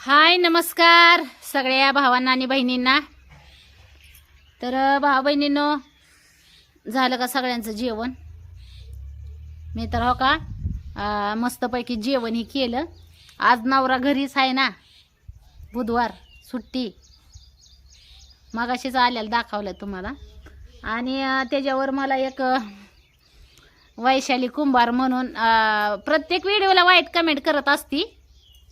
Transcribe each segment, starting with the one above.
हाय नमस्कार सगळ्या भावांना आणि बहिणींना. तर भावा बहिणींनो झालं का सगळ्यांचं जेवण? मी तर हो का मस्तपैकी जेवण ही केलं. आज नवरा घरीच आहे ना बुधवार सुट्टी. मगाशीच आल्याला दाखवलं तुम्हाला. आणि त्याच्यावर मला एक वैशाली कुंभार म्हणून प्रत्येक व्हिडिओला वाईट कमेंट करत असती.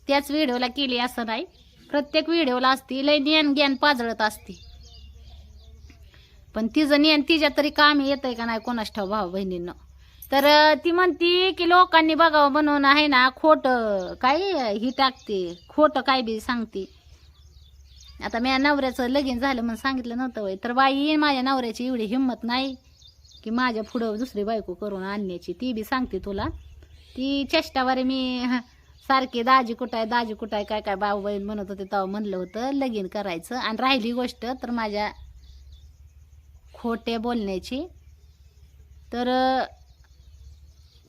त्याच व्हिडिओला केली असं नाही. प्रत्येक व्हिडिओला असती लय ज्ञान ज्ञान पाजळत असती. पण तिचं ज्ञान तिच्या तरी काम येतंय का नाही कोणाच ठाव भाऊ बहिणींना? तर ती म्हणती की लोकांनी बघावं बनवून आहे ना खोटं काय ही टाकते खोटं काय बी सांगते. आता मी नवऱ्याचं लगीन झालं म्हणून सांगितलं नव्हतं वय तर बाई माझ्या नवऱ्याची एवढी हिंमत नाही की माझ्या पुढं दुसरी बायको करून आणण्याची. ती बी सांगते तुला. ती चेष्टावारी मी सारखी दाजी कुठं आहे दाजी कुठं आहे काय काय बाबा बहीण म्हणत होते तेव्हा म्हणलं होतं लगीन करायचं. आणि राहिली गोष्ट तर माझ्या खोट्या बोलण्याची. तर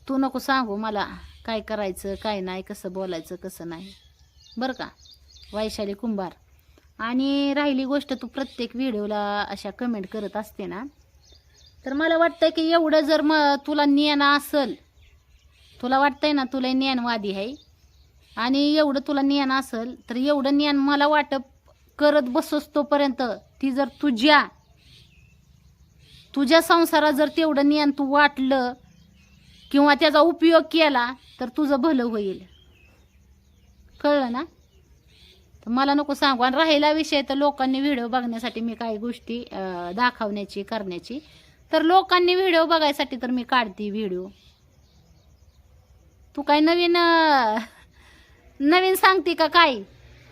तू नको सांगू मला काय करायचं काय नाही कसं बोलायचं कसं नाही. बरं का? वैशाली कुंभार. आणि राहिली गोष्ट तू प्रत्येक व्हिडिओला अशा कमेंट करत असते ना तर मला वाटतं की एवढं जर म तुला ज्ञान असेल तुला वाटतंय ना तुला ज्ञानवादी आहे. आणि एवढं तुला ज्ञान असल तर एवढं ज्ञान मला वाटप करत बसोस तोपर्यंत ती जर तुझ्या तुझ्या संसारात जर तेवढं ज्ञान तू वाटलं किंवा त्याचा उपयोग केला तर तुझं भलं होईल. कळलं ना? तर मला नको सांगू. आणि राहिला विषय तर लोकांनी व्हिडिओ बघण्यासाठी मी काही गोष्टी दाखवण्याची करण्याची. तर लोकांनी व्हिडिओ बघायसाठी तर मी काढते व्हिडिओ. तू काय नवीन नवीन सांगते का काय?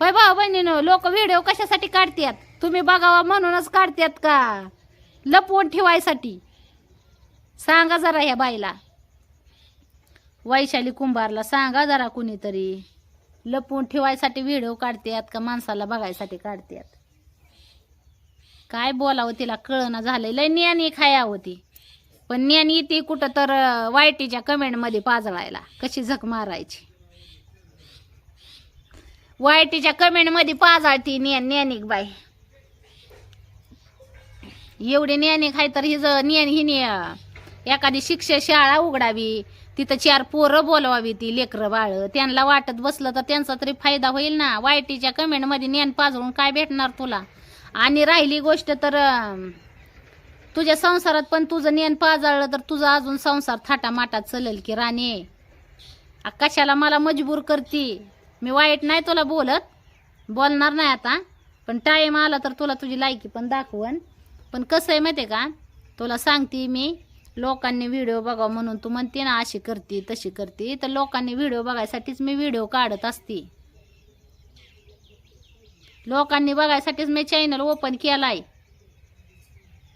होय भाऊ बहिणीनं लोक व्हिडिओ कशासाठी काढतात? तुम्ही बघावा म्हणूनच काढतात का? लपवून ठेवायसाठी. सांगा जरा ह्या बाईला. वैशाली कुंभारला सांगा जरा कुणीतरी. लपवून ठेवायसाठी व्हिडिओ काढतात का? माणसाला बघायसाठी काढतात. काय बोलावं तिला कळना झालंय. लय ज्ञानी खाया होती पण ज्ञानी ती कुठं तर वाईटीच्या कमेंटमध्ये पाजळायला. कशी झक मारायची. वाईटीच्या कमेंटमध्ये पाजाळती ज्ञान ज्ञानिक बाई. एवढी ज्ञानिक आहे तर हिज ज्ञान हिने एखादी शिक्षक शाळा उघडावी. तिथं चार पोरं बोलवावी ती लेकरं बाळ. त्यांना वाटत बसलं तर त्यांचा तरी फायदा होईल ना. वाईटीच्या कमेंटमध्ये ज्ञान पाजळून काय भेटणार तुला? आणि राहिली गोष्ट तर तुझ्या संसारात पण तुझं ज्ञान पाजाळलं तर तुझा अजून संसार थाटामाटात चलेल की राणे. कशाला मला मजबूर करती? मी वाईट नाही तुला बोलत. बोलणार नाही आता. पण टाईम आला तर तुला तुझी लायकी पण दाखवन. पण कसं आहे माहिती आहे का? तुला सांगते मी लोकांनी व्हिडिओ बघा म्हणून तू म्हणते ना अशी करते तशी करते. तर लोकांनी व्हिडिओ बघायसाठीच मी व्हिडिओ काढत असते. लोकांनी बघायसाठीच मी चॅनल ओपन केला आहे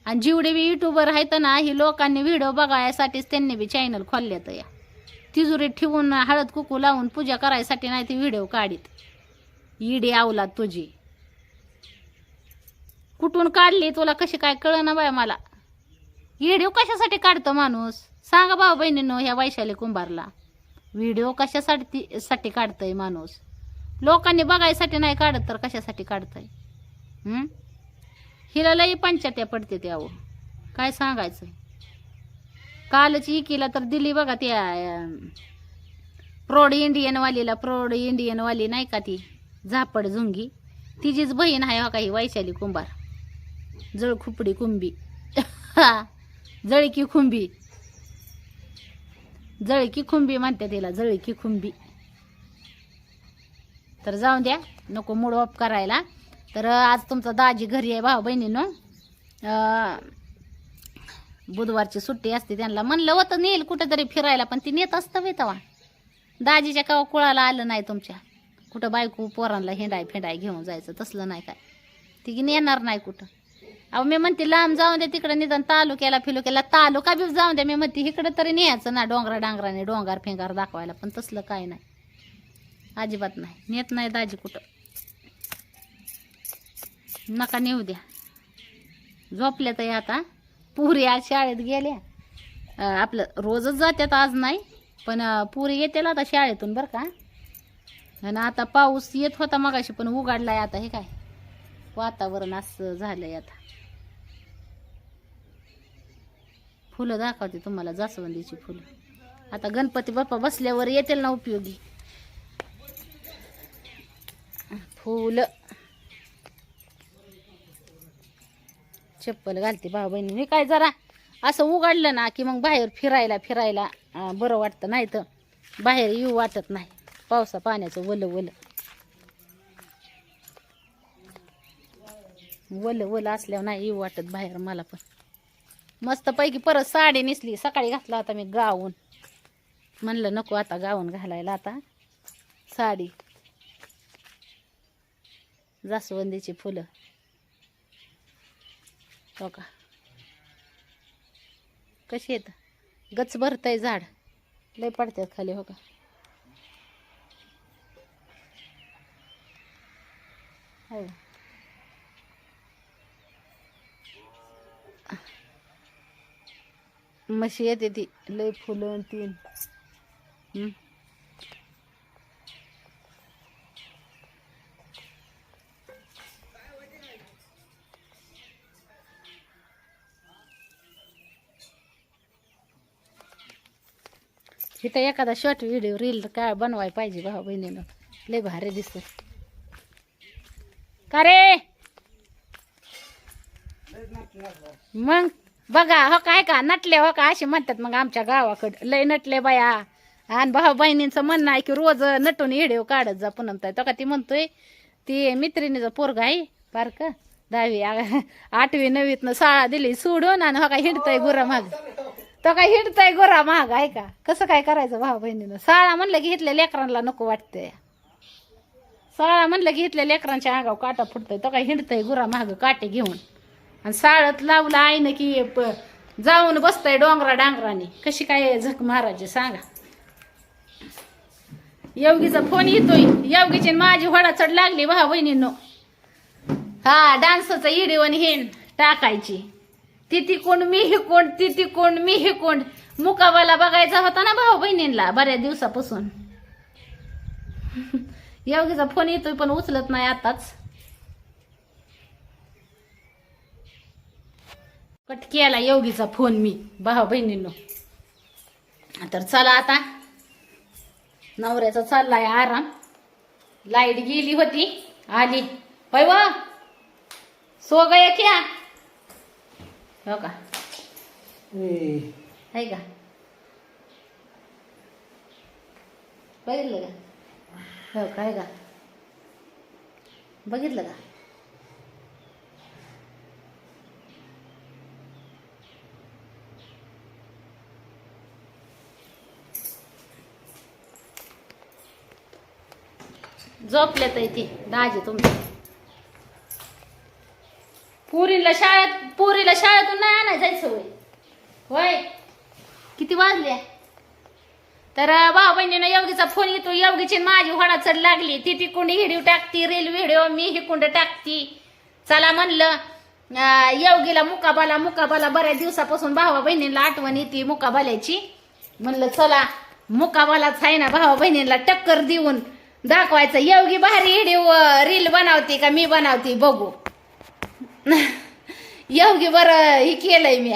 आणि जेवढे बी युट्यूबर आहेत ना ही लोकांनी व्हिडिओ बघायसाठीच त्यांनी बी चॅनल खोलल्यात या. तिजुरीत ठेवून हळद कुकू लावून पूजा करायसाठी नाही ती व्हिडिओ काढीत. इडी आवलात तुझी. कुठून काढली तुला कशी काय कळना बाय मला? व्हिडिओ कशासाठी काढतो माणूस? सांगा भाऊ बहिणींनो ह्या वैशाली कुंभारला. व्हिडिओ कशासाठी साठी काढतंय माणूस? लोकांनी बघायसाठी नाही काढत तर कशासाठी काढतंय? हिला लई पंचायत्या पडते त्यावर काय सांगायचं? कालच इकीला तर दिली बघा त्या प्रौढ इंडियनवालीला प्रौढ इंडियनवाली नाही का ती? झापड झुंगी. तिचीच बहीण आहे हो काही वैशाली कुंभार? जळ खुपडी कुंबी जळकी खुंबी जळकी खुंबी म्हणते तिला जळकी खुंबी तर जाऊन द्या नको मूड ऑफ करायला. तर आज तुमचा दाजी घरी आहे भाऊ बहिणीनं बुधवारची सुट्टी असते त्यांना. म्हणलं होतं नेईल कुठेतरी फिरायला पण ती नेत असतं बे दाजीच्या कवा कुळाला आलं नाही तुमच्या. कुठं बायको पोरांना हिंडाय फिंडाय घेऊन जायचं तसलं नाही काय. ती नेणार नाही कुठं. अहो मी म्हणते लांब जाऊन दे तिकडं निदान तालुक्याला फिलुक्याला तालुका बी जाऊन दे. मी म्हणते इकडं तरी न्यायचं ना डोंगरा डांगराने डोंगर फिंगार दाखवायला पण तसलं काय नाही. अजिबात नाही. नेत नाही दाजी कुठं. नका नेऊ द्या. झोपल्या तर आता. पुरी आज शाळेत गेल्या. आपलं रोजच जात्यात आज नाही पण पुरी येते आता शाळेतून बरं का. आणि आता पाऊस येत होता मगाशी पण उघडलाय आता हे काय? वातावरण असं झालंय आता. फुलं दाखवते तुम्हाला जास्वंदीची फुलं. आता गणपती बाप्पा बसल्यावर येतील ना उपयोगी. फुलं. चप्पल घालते भाऊ बहिणी. मी काय जरा असं उघडलं ना की मग बाहेर फिरायला फिरायला बरं वाटतं. नाही तर बाहेर येऊ वाटत नाही. पावसा पाण्याचं वलं वलं. वलं वलं असल्यावर नाही येऊ वाटत बाहेर मला पण. मस्तपैकी परत साडी नेसली. सकाळी घातला होता मी गाऊन. म्हणलं नको आता गाऊन घालायला आता. साडी. जास्वंदीची फुलं. हो का? कशी येत गच भरतंय झाड. लय पडतात खाली हो का? हो. म्हशी येते ती. लय फुलं तीन. इथं एखादा शॉर्ट व्हिडिओ रील काय बनवाय पाहिजे भाऊ बहिणीनं. लय भारी दिसत का रे? मग बघा हो काय का नटले हो का असे म्हणतात मग आमच्या गावाकडे. लय नटले बाया. आणि भाऊ बहिणींचं म्हणणं आहे की रोज नटून हिडिओ काढत जा पुनम ताई तो का ती म्हणतोय ती मित्रिणीचं पोरगा आहे पार्क दहावी आठवी नववीतनं शाळा दिली सोडून आणि हो का हिंडतोय गुरा माग तो काय हिंडतोय गोरा महाग आहे का? कसं काय करायचं भाऊ बहिणीनं? साळा म्हणलं की इथल्या लेकरांना नको वाटतंय. साळा म्हणलं की इथल्या लेकरांच्या अंगावर काटा फुटतोय तो काय हिंडतोय गुरा महाग काटे घेऊन. आणि साळत लावलं आईनं की प- जाऊन बसतंय डोंगरा डांगराने. कशी काय झक मारायची सांगा. योगीचा फोन येतोय. योगीची माझी होडा चढ लागली भाऊ बहिणींनो. हा डान्सचा इडिओन हेन टाकायची. ती तिकोंड मी कोण ती तिकोंड मी कोण मुकाबाला बघायचा होता ना भाऊ बहिणींना बऱ्याच दिवसापासून. योगीचा फोन येतोय पण उचलत नाही आताच. कट केला योगीचा फोन मी भाऊ बहिणींनो. तर चला आता. नवऱ्याचा चाललाय आराम. लाइट गेली होती आली. पैवा सो गया क्या हो का? आहे का? बघितलं का? हो काय का? बघितलं का? झोपल्यात ती दाजी तुमची. पुरीला शाळेत पुरीला शाळेतून नाही आणाय जायचं होय? होय किती वाजले? तर भाऊ बहिणीनं योगीचा फोन येतो योगीची माझी होडा चढ लागली. ती तिकडून हिडीव टाकती रील व्हिडिओ मी हिकुंड टाकती. चला म्हणलं योगीला मुकाबाला मुकाबाला बऱ्याच दिवसापासून भावा बहिणीला आठवण येते मुकाबाल्याची. म्हणलं चला मुकाबालाच आहे ना भावा बहिणीला टक्कर देऊन दाखवायचं. योगी भारी हिडीव रील बनवते का मी बनवते बघू. योगी बरं हे केलंय मी.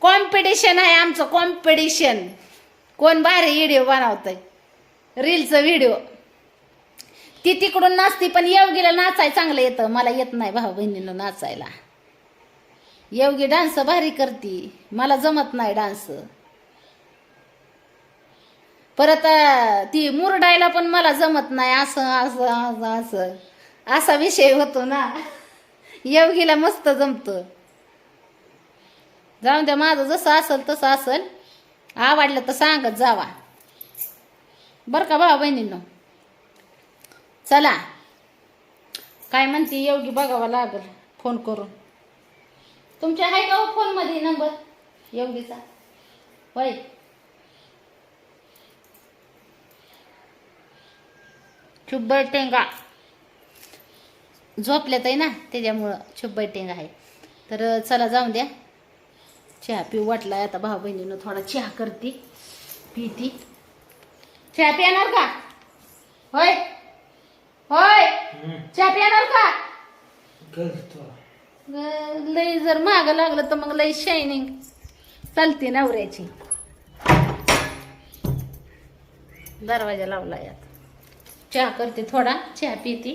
कॉम्पिटिशन आहे आमचं कॉम्पिटिशन कोण भारी व्हिडिओ बनवतंय? रीलचं व्हिडिओ ती तिकडून नाचती पण योगीला नाचाय चांगलं येतं. मला येत नाही भाऊ बहिणीनं नाचायला. योगी डान्स भारी करती. मला जमत नाही डान्स. परत ती मुरडायला पण मला जमत नाही. असं असं असं असं. असा विषय होतो ना. योगीला मस्त जमतं. जाऊन द्या माझं जसं असेल तसं असेल. आवडलं तर सांगत जावा. बरं का भाऊ बहिणींनो? चला. काय म्हणते योगी बघावं लागल फोन करून. तुमच्या आहे का हो फोनमध्ये नंबर? योगीचा होय. चुब्बर टेंगा. झोपल्यात आहे ना त्याच्यामुळं चुब्बर टेंगा आहे. तर चला जाऊन द्या. चहा पिऊ वाटलाय आता भाऊ बहिणीनं थोडा चहा करते पिती. चहा पिणार का? होय? होय? चहा पिणार का? लई जर महाग लागलं तर मग लई शायनिंग चालते नवऱ्याची. दरवाजा लावला यात चहा करते थोडा चहा पिते.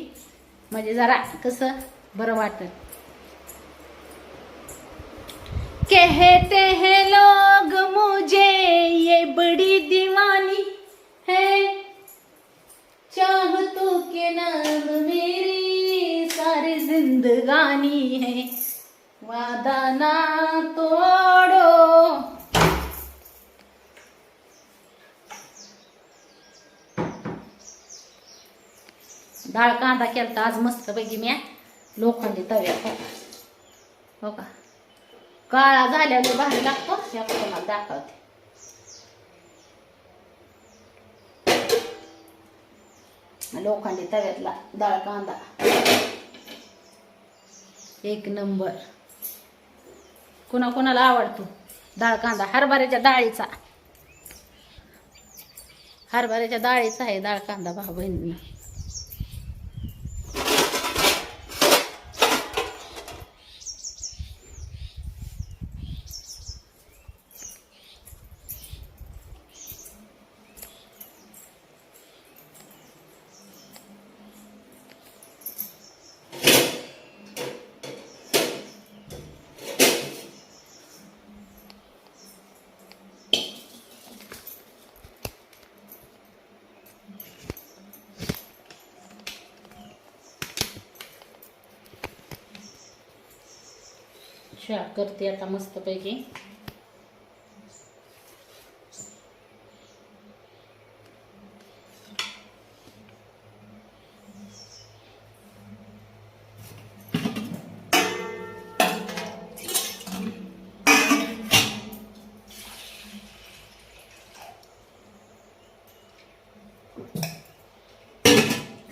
जरा कसं बरं कहते हैं लोग मुझे ये बड़ी दीवानी है। चाह चाहतों के नाम मेरी सारी जिंदगानी है। वादा ना तोड़ो डाळ कांदा केला आज मस्त पैकी मी लोखंडी तव्यात हो का? काळा झाल्याने भारी लागतो. या तुम्हाला दाखवते. लोखंडी तव्यातला डाळ कांदा. एक नंबर. कुणा कुणाला आवडतो डाळ कांदा? हरभऱ्याच्या डाळीचा. हरभऱ्याच्या डाळीचा आहे डाळ कांदा भाऊ बहिणींना. चहा करते आता मस्तपैकी.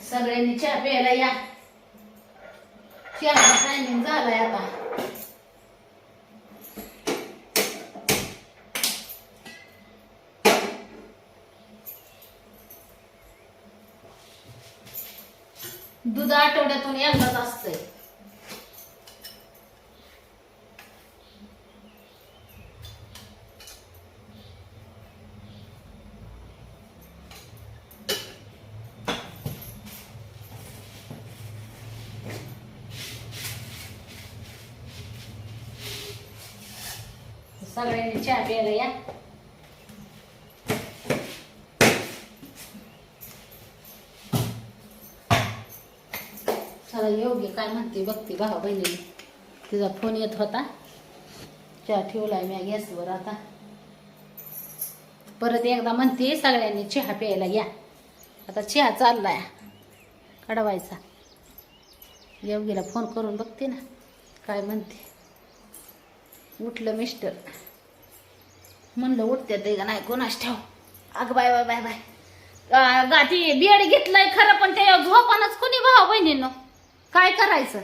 सगळ्यांनी चहा प्यायला या. चहा टायमिंग झालाय आता. दूध आठवड्यातून एकदाच असतंय. सगळ्यांनी चहा प्यायला या. योगी योग्य काय म्हणते बघते भावा बहिणी तिचा फोन येत होता. चहा ठेवलाय मी गॅसवर आता. परत एकदा म्हणते सगळ्यांनी चहा प्यायला या. आता चहा चाललाय. कडवायचा योगीला फोन करून बघते ना काय म्हणते. उठलं मिस्टर म्हणलं उठते ते का नाही कोणाच ठेव अग बाय बाय बाय बाय. अं, गाठी बेड घेतलाय खरं पण ते झोपानच कोणी भाव बहिणीनं? काय करायचं?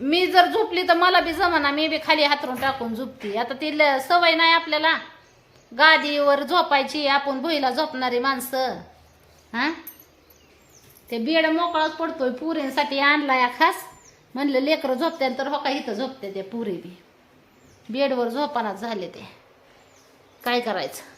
मी जर झोपली तर मला बी जमाना मी बी खाली हातरून टाकून झोपते. आता ती ल- सवय नाही आपल्याला. गादीवर झोपायची आपण भुईला झोपणारी माणसं. हा? ते बेड मोकळाच पडतोय पुरींसाठी आणलाय खास. म्हणलं लेकरं झोपते तर हो का इथं झोपते ते पुरी बी. बेडवर झोपानाच झाले ते. काय करायचं?